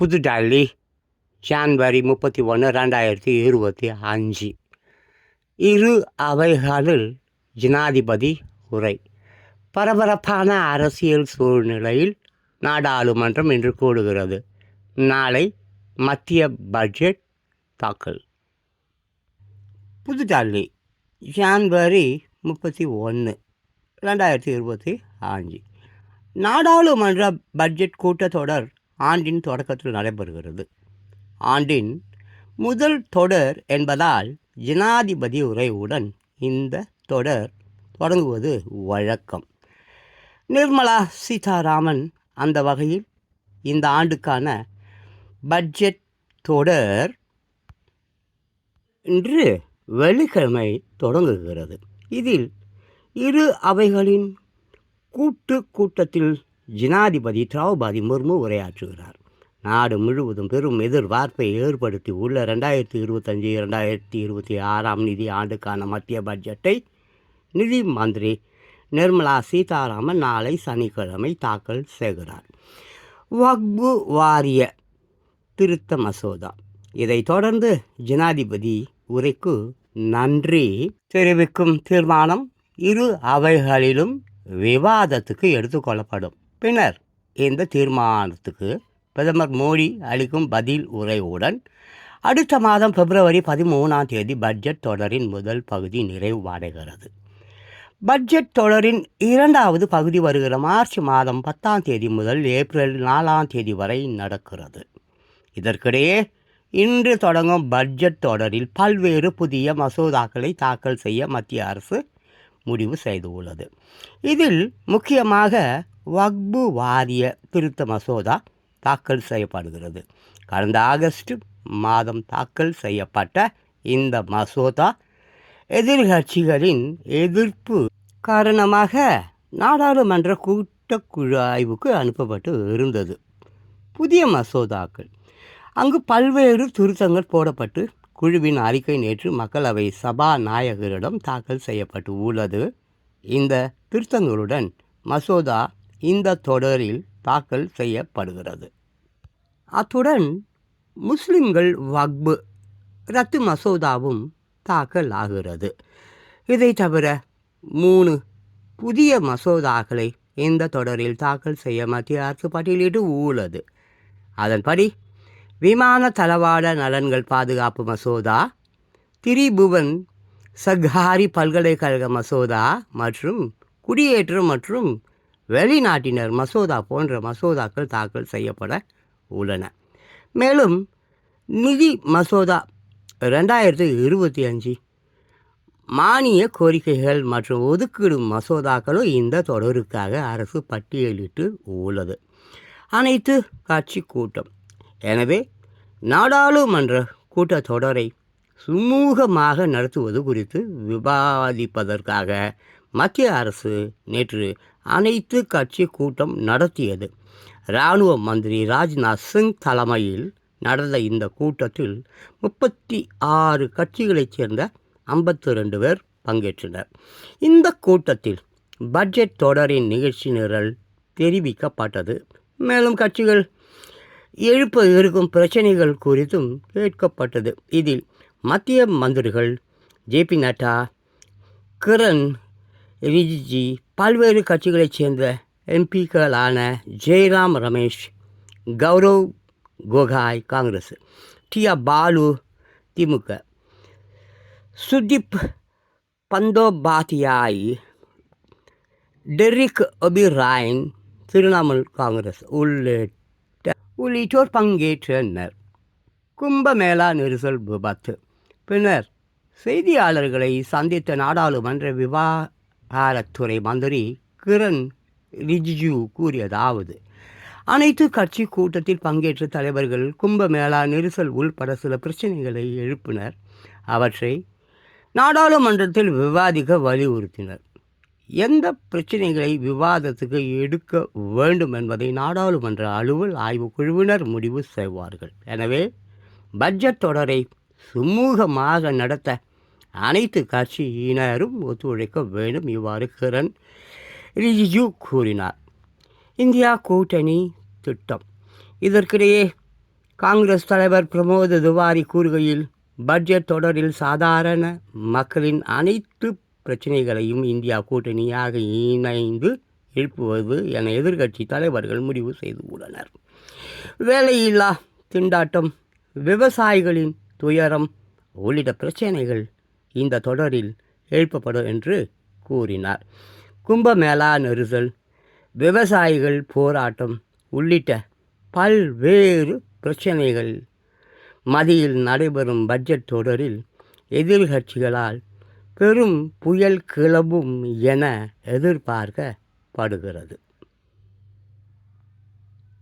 புது டெல்லி ஜான்வரி முப்பத்தி ஒன்று ரெண்டாயிரத்தி இருபத்தி அஞ்சு. இரு அவைகளில் ஜனாதிபதி உரை. பரபரப்பான அரசியல் சூழ்நிலையில் நாடாளுமன்றம் இன்று கூடுகிறது. நாளை மத்திய பட்ஜெட் தாக்கல். புதுடெல்லி ஜான்வரி முப்பத்தி ஒன்று ரெண்டாயிரத்தி இருபத்தி அஞ்சு. நாடாளுமன்ற பட்ஜெட் கூட்டத்தொடர் ஆண்டின் தொடக்கத்தில் நடைபெறுகிறது. ஆண்டின் முதல் தொடர் என்பதால் ஜனாதிபதி உரையுடன் இந்த தொடர் தொடங்குவது வழக்கம். நிர்மலா சீதாராமன் அந்த வகையில் இந்த ஆண்டுக்கான பட்ஜெட் தொடர் இன்று வெள்ளிக்கிழமை தொடங்குகிறது. இதில் இரு அவைகளின் கூட்டு கூட்டத்தில் ஜனாதிபதி திரௌபதி முர்மு உரையாற்றுகிறார். நாடு முழுவதும் பெரும் எதிர்பார்ப்பை ஏற்படுத்தி உள்ள ரெண்டாயிரத்தி இருபத்தஞ்சி ரெண்டாயிரத்தி இருபத்தி ஆறாம் நிதி ஆண்டுக்கான மத்திய பட்ஜெட்டை நிதி மந்திரி நிர்மலா சீதாராமன் நாளை சனிக்கிழமை தாக்கல் செய்கிறார். வக்பு வாரிய திருத்த மசோதா. இதைத் தொடர்ந்து ஜனாதிபதி உரைக்கு நன்றி தெரிவிக்கும் தீர்மானம் இரு அவைகளிலும் விவாதத்துக்கு எடுத்துக்கொள்ளப்படும் பின்னர் இந்த தீர்மானத்துக்கு பிரதமர் மோடி அளிக்கும் பதில் உரையுடன் அடுத்த மாதம் பிப்ரவரி பதிமூணாம் தேதி பட்ஜெட் தொடரின் முதல் பகுதி நிறைவடைகிறது. பட்ஜெட் தொடரின் இரண்டாவது பகுதி வருகிற மார்ச் மாதம் பத்தாம் தேதி முதல் ஏப்ரல் நாலாம் தேதி வரை நடக்கிறது. இதற்கிடையே இன்று தொடங்கும் பட்ஜெட் தொடரில் பல்வேறு புதிய மசோதாக்களை தாக்கல் செய்ய மத்திய அரசு முடிவு செய்துள்ளது. இதில் முக்கியமாக வக்பு வாரிய திருத்த மசோதா தாக்கல் செய்யப்படுகிறது. கடந்த ஆகஸ்ட் மாதம் தாக்கல் செய்யப்பட்ட இந்த மசோதா எதிர்கட்சிகளின் எதிர்ப்பு காரணமாக நாடாளுமன்ற கூட்டக்குழு ஆய்வுக்கு அனுப்பப்பட்டு இருந்தது. புதிய மசோதாக்கள். அங்கு பல்வேறு திருத்தங்கள் போடப்பட்டு குழுவின் அறிக்கை நேற்று மக்களவை சபாநாயகரிடம் தாக்கல் செய்யப்பட்டு உள்ளது. இந்த திருத்தங்களுடன் மசோதா இந்த தொடரில் தாக்கல் செய்யப்படுகிறது. அத்துடன் முஸ்லிம்கள் வக்பு ரத்து மசோதாவும் தாக்கல் ஆகிறது இதை தவிர மூணு புதிய மசோதாக்களை இந்த தொடரில் தாக்கல் செய்ய மத்திய அரசு பட்டியலிட்டு உள்ளது. அதன்படி விமான தளவாட நலன்கள் பாதுகாப்பு மசோதா திரிபுவன் சக்ஹாரி பல்கலைக்கழக மசோதா மற்றும் குடியேற்றம் மற்றும் வெளிநாட்டினர் மசோதா போன்ற மசோதாக்கள் தாக்கல் செய்யப்பட உள்ளன. மேலும் நிதி மசோதா ரெண்டாயிரத்தி இருபத்தி அஞ்சு மானிய கோரிக்கைகள் மற்றும் ஒதுக்கீடு மசோதாக்களும் இந்த தொடருக்காக அரசு பட்டியலிட்டு உள்ளது. அனைத்து கட்சி கூட்டம். எனவே நாடாளுமன்ற கூட்டத்தொடரை சுமூகமாக நடத்துவது குறித்து விவாதிப்பதற்காக மத்திய அரசு நேற்று அனைத்து கட்சி கூட்டம் நடத்தியது. இராணுவ மந்திரி ராஜ்நாத் சிங் தலைமையில் நடந்த இந்த கூட்டத்தில் முப்பத்தி ஆறு கட்சிகளைச் சேர்ந்த ஐம்பத்தி ரெண்டு பேர் பங்கேற்றனர். இந்த கூட்டத்தில் பட்ஜெட் தொடரின் நிகழ்ச்சி நிரல் தெரிவிக்கப்பட்டது. மேலும் கட்சிகள் எழுப்ப இருக்கும் பிரச்சனைகள் குறித்தும் கேட்கப்பட்டது. இதில் மத்திய மந்திரிகள் ஜேபி நட்டா கிரண் ரிஜிஜி பல்வேறு கட்சிகளைச் சேர்ந்த எம்பிக்களான Jairam Ramesh Gaurav Gogoi Congress T R Baalu DMK. Sudip Bandyopadhyay Derek O'Brien Trinamool Congress உள்ளிட்ட உள்ளிட்டோர் பங்கேற்றனர். கும்பமேளா நெரிசல் விபத்து. பின்னர் செய்தியாளர்களை சந்தித்த நாடாளுமன்ற விவா பாரத்துறை மந்திரி கிரண் ரிஜிஜு கூறியதாவது அனைத்து கட்சி கூட்டத்தில் பங்கேற்ற தலைவர்கள் கும்பமேளா நெரிசல் உள்பட சில பிரச்சனைகளை எழுப்பினர். அவற்றை நாடாளுமன்றத்தில் விவாதிக்க வலியுறுத்தினர். எந்த பிரச்சனைகளை விவாதத்துக்கு எடுக்க வேண்டும் என்பதை நாடாளுமன்ற அலுவல் ஆய்வுக் குழுவினர் முடிவு செய்வார்கள். எனவே பட்ஜெட் தொடரை சுமூகமாக நடத்த அனைத்து கட்சியினரும் ஒத்துழைக்க வேண்டும் இவ்வாறு கிரண் ரிஜிஜு கூறினார். இந்தியா கூட்டணி திட்டம். இதற்கிடையே காங்கிரஸ் தலைவர் பிரமோத் திவாரி கூறுகையில் பட்ஜெட் தொடரில் சாதாரண மக்களின் அனைத்து பிரச்சனைகளையும் இந்தியா கூட்டணியாக இணைந்து எழுப்புவது என எதிர்கட்சி தலைவர்கள் முடிவு செய்துள்ளனர் வேலையில்லா திண்டாட்டம் விவசாயிகளின் துயரம் உள்ளிட்ட பிரச்சனைகள் இந்த தொடரில் எழுப்பப்படும் என்று கூறினார். கும்பமேளா நெரிசல் விவசாயிகள் போராட்டம் உள்ளிட்ட பல்வேறு பிரச்சனைகள் மதியில் நடைபெறும் பட்ஜெட் தொடரில் எதிர்கட்சிகளால் பெரும் புயல் கிளம்பும் என எதிர்பார்க்கப்படுகிறது.